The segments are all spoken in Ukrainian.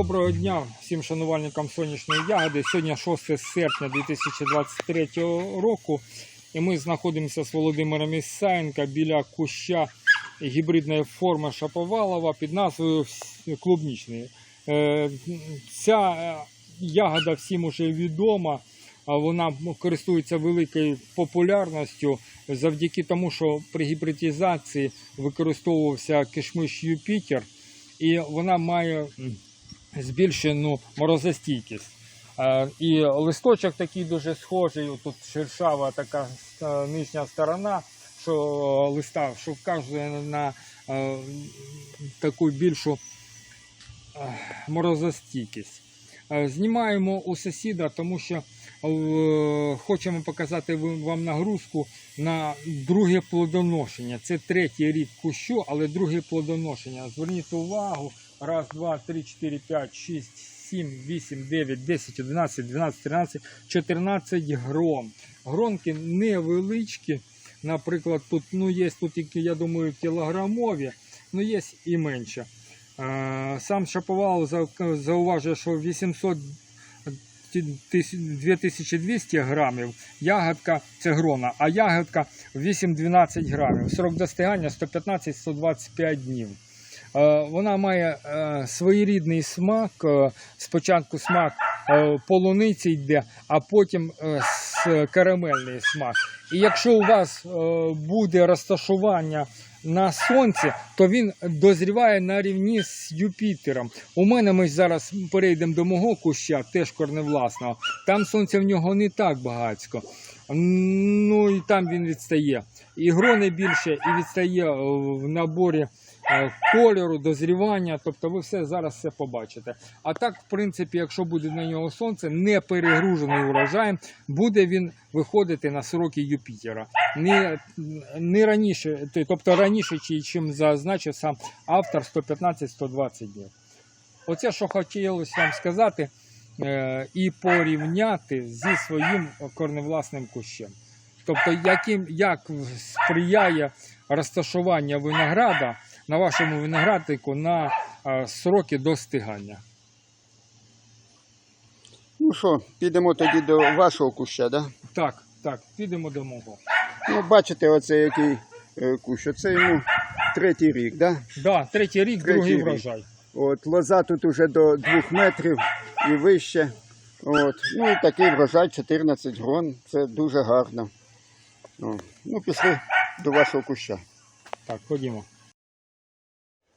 Доброго дня всім шанувальникам сонячної ягоди. Сьогодні 6 серпня 2023 року. І ми знаходимося з Володимиром Ісаєнка біля куща гібридної форми Шаповалова під назвою клубнічний. Е, Ця е, ягода всім уже відома. Вона користується великою популярністю завдяки тому, що при гібридизації використовувався кишмиш Юпітер, і вона має збільшену морозостійкість. Е, І листочок такий дуже схожий, тут шершава така е, нижня сторона, що листа, що вказує на е, таку більшу морозостійкість. Е, Знімаємо у сусіда, тому що е, хочемо показати вам нагрузку на друге плодоношення. Це третій рік кущу, але друге плодоношення. Зверніть увагу. Раз, два, три, чотири, п'ять, шість, сім, вісім, дев'ять, десять, одинадцять, дванадцять, тринадцять, чотирнадцять грон. Гронки невеличкі. Наприклад, тут ну, є тут, я думаю, кілограмові, ну є і менше. Е, Сам Шаповал зауважує, що 800 2200 грамів ягодка це грона, а ягодка 8-12 грамів. Срок достигання 115-125 днів. Е, Вона має е, своєрідний смак. Спочатку смак полуниці йде, а потім карамельний смак. І якщо у вас буде розташування на сонці, то він дозріває на рівні з Юпітером. У мене ми зараз перейдемо до мого куща, теж корневласного. Там сонця в нього не так багатько. Ну і там він відстає. І грони більше, і відстає в наборі кольору, дозрівання. Тобто ви все зараз все побачите. А так, в принципі, якщо буде на нього сонце, не перегружений урожаєм, буде він виходити на сроки Юпітера. Не, не раніше, тобто раніше, чим зазначив сам автор 115-120 днів. Оце, що хотілося вам сказати, е, і порівняти зі своїм корневласним кущем. Тобто, яким, як сприяє розташування винограда на вашому винограднику на сроки достигання. Ну що, підемо тоді до вашого куща, да? Так, так, підемо до мого. Ну, бачите, оце який е, кущ. Оце йому третій рік, да? Да, третій рік, Третій другий рік. врожай. От, лоза тут уже до двох метрів і вище. От. Ну і такий врожай 14 грон. Це дуже гарно. Ну, пішли до вашого куща. Так, ходімо.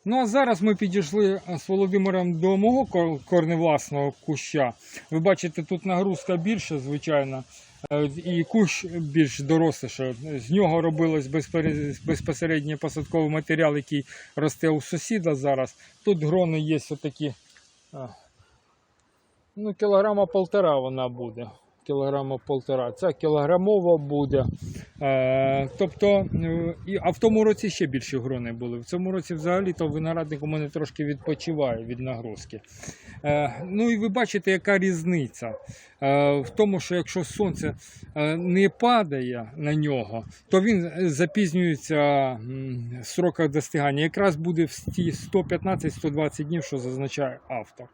Ну а зараз ми підійшли е, з Володимиром до мого корневласного куща. Ви бачите, тут нагрузка більша, звичайно, е, і кущ більш доросліше. З нього робилось безпосередньо посадковий матеріал, який росте у сусіда зараз. Тут грони є отакі. е, Ну, кілограма полтора вона буде. Кілограма полтора. Це кілограмова буде. Е, тобто, е, а в тому році ще більше грони були. В цьому році взагалі то виноградник у мене трошки відпочиває від нагрузки. Е, ну і ви бачите, яка різниця в тому, що якщо сонце не падає на нього, то він запізнюється в сроках достигання. Якраз буде в ті 115-120 днів, що зазначає автор.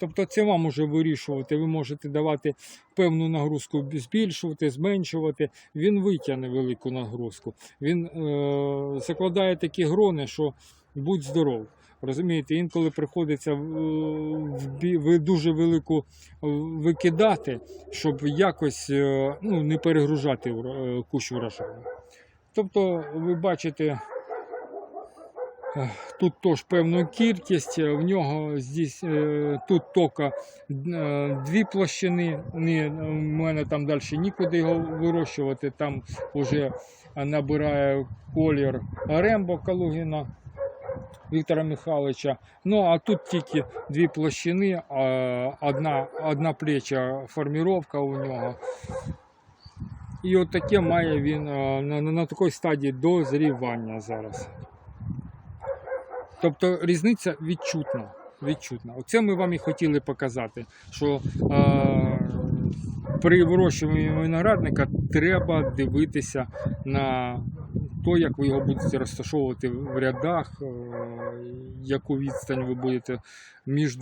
Тобто це вам уже вирішувати. Ви можете давати певну нагрузку, збільшувати, зменшувати. Він витягне велику нагрузку. Він е, закладає такі грони, що будь здоров. Розумієте, інколи приходиться в, дуже велику викидати, щоб якось е, ну, не перегружати е, кущ урожаю. Тобто, ви бачите, тут теж певну кількість, е, в нього здесь, е, тут тільки е, дві площини, не, в мене там далі нікуди його вирощувати, там вже набирає колір Рембо Калугіна. Віктора Михайловича. Ну а тут тільки дві площини, одна, одна плеча форміровка у нього. І от таке має він е, на, на, на такій стадії дозрівання зараз. Тобто різниця відчутна. відчутна. Оце ми вам і хотіли показати, що е, при вирощуванні виноградника треба дивитися на то, як ви його будете розташовувати в рядах, е, яку відстань ви будете між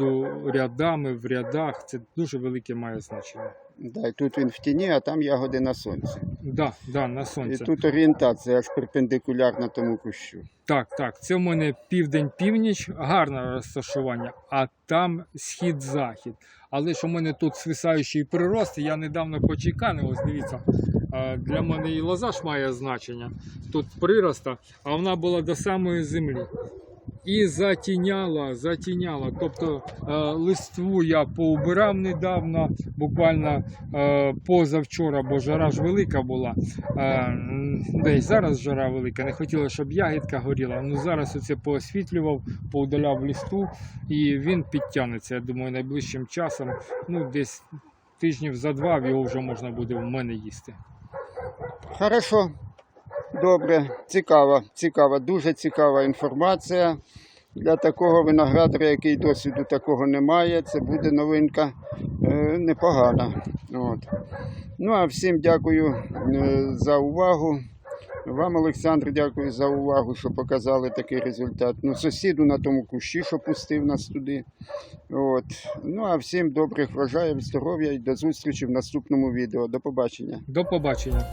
рядами, в рядах, це дуже велике має значення. Да, і тут він в тіні, а там ягоди на сонці. Да, да, на І сонце. тут орієнтація аж перпендикулярна тому кущу. Так, так. Це в мене південь-північ, гарне розташування, а там схід-захід. Але ж у мене тут свисаючий прирост, і я недавно почеканив, ось дивіться, е, для мене і лоза ж має значення. Тут прироста, а вона була до самої землі. І затіняла, затіняла. Тобто е, листву я поубирав недавно, буквально е, позавчора, бо жара ж велика була. Е, й зараз жара велика. Не хотілося, щоб ягідка горіла. Ну зараз оце поосвітлював, поудаляв листу, і він підтягнеться. Я думаю, найближчим часом, ну десь тижнів за два його вже можна буде в мене їсти. Хорошо, добре, цікава, цікава, дуже цікава інформація. Для такого виноградаря, який досвіду такого немає, це буде новинка е, непогана. От. Ну а всім дякую е, за увагу. Вам, Олександр, дякую за увагу, що показали такий результат. Ну, сусіду на тому кущі, що пустив нас туди. От. Ну а всім добрих врожаїв, здоров'я і до зустрічі в наступному відео. До побачення. До побачення.